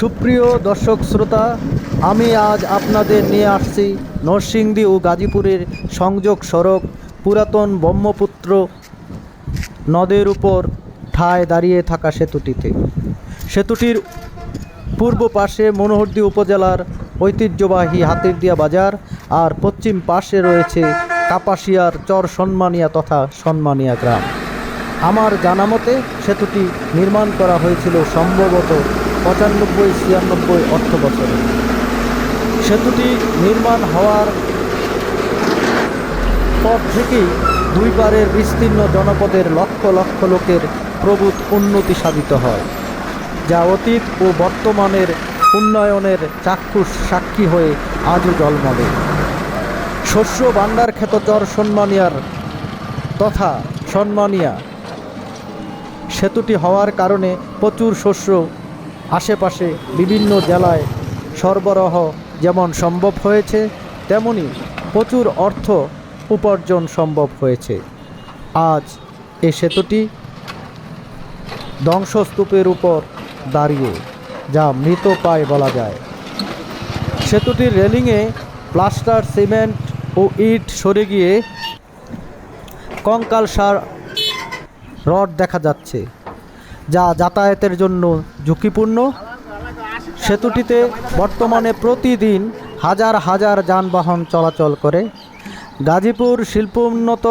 সুপ্রিয় দর্শক শ্রোতা, আমি আজ আপনাদের নিয়ে আসছি নরসিংদী ও গাজীপুরের সংযোগ সড়ক, পুরাতন ব্রহ্মপুত্র নদের উপর ঠায় দাঁড়িয়ে থাকা সেতুটিতে। সেতুটির পূর্ব পাশে মনোহরদী উপজেলার ঐতিহ্যবাহী হাতিরদিয়া বাজার আর পশ্চিম পাশে রয়েছে কাপাসিয়ার চর সন্মানিয়া তথা সন্মানিয়া গ্রাম। আমার জানা মতে সেতুটি নির্মাণ করা হয়েছিল সম্ভবত পঁচানব্বই, ছিয়ানব্বই অর্থ বছরে। সেতুটি নির্মাণ হওয়ার পর থেকেই দুই পারের বিস্তীর্ণ জনপদের লক্ষ লক্ষ লোকের প্রভূত উন্নতি সাধিত হয়, যা অতীত ও বর্তমানের উন্নয়নের চাক্ষুষ সাক্ষী হয়ে আজও জলমলে। শস্য ভাণ্ডার খ্যাত চর সন্মানিয়ার তথা সন্মানিয়া। সেতুটি হওয়ার কারণে প্রচুর শস্য আশেপাশে বিভিন্ন জেলায় সরবরাহ যেমন সম্ভব হয়েছে, তেমনি প্রচুর অর্থ উপার্জন সম্ভব হয়েছে। আজ এই সেতুটি ধ্বংসস্তূপের উপর দাঁড়িয়ে, যা মৃত পায় বলা যায়। সেতুটির রেলিংয়ে প্লাস্টার, সিমেন্ট ও ইট সরে গিয়ে কঙ্কাল সার রড দেখা যাচ্ছে। যা যাতায়াতের জন্য ঝুঁকিপূর্ণ। সেতুটিতে বর্তমানে প্রতিদিন হাজার হাজার যানবাহন চলাচল করে। গাজীপুর শিল্পোন্নত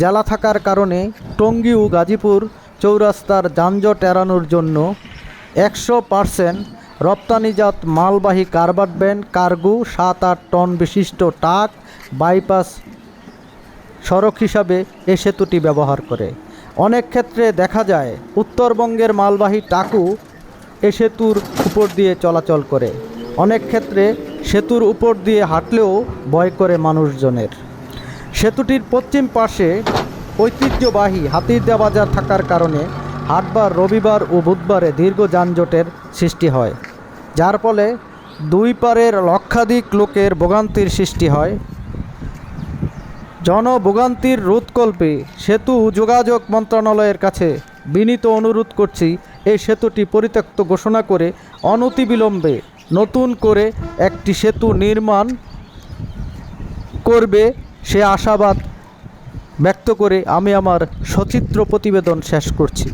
জেলা থাকার কারণে টঙ্গী ও গাজীপুর চৌরাস্তার যানজট এড়ানোর জন্য একশো পারসেন্ট রপ্তানিজাত মালবাহী কারবাট ভ্যান, কার্গো, সাত আট টন বিশিষ্ট টাক বাইপাস সড়ক হিসাবে এ সেতুটি ব্যবহার করে। অনেক ক্ষেত্রে দেখা যায় উত্তরবঙ্গের মালবাহী টাকু এ সেতুর উপর দিয়ে চলাচল করে। অনেক ক্ষেত্রে সেতুর উপর দিয়ে হাঁটলেও ভয় করে মানুষজনের। সেতুটির পশ্চিম পাশে ঐতিহ্যবাহী হাতিরদা বাজার থাকার কারণে হাটবার রবিবার ও বুধবারে দীর্ঘ যানজটের সৃষ্টি হয়। যার ফলে দুই পারের লক্ষাধিক লোকের ভোগান্তির সৃষ্টি হয়। জনভোগান্তির রোধকল্পে সেতু যোগাযোগ মন্ত্রণালয়ের কাছে বিনীত অনুরোধ করছি এই সেতুটি পরিত্যক্ত ঘোষণা করে অনতিবিলম্বে নতুন করে একটি সেতু নির্মাণ করবে সে আশাবাদ ব্যক্ত করে আমি আমার সচিত্র প্রতিবেদন শেষ করছি।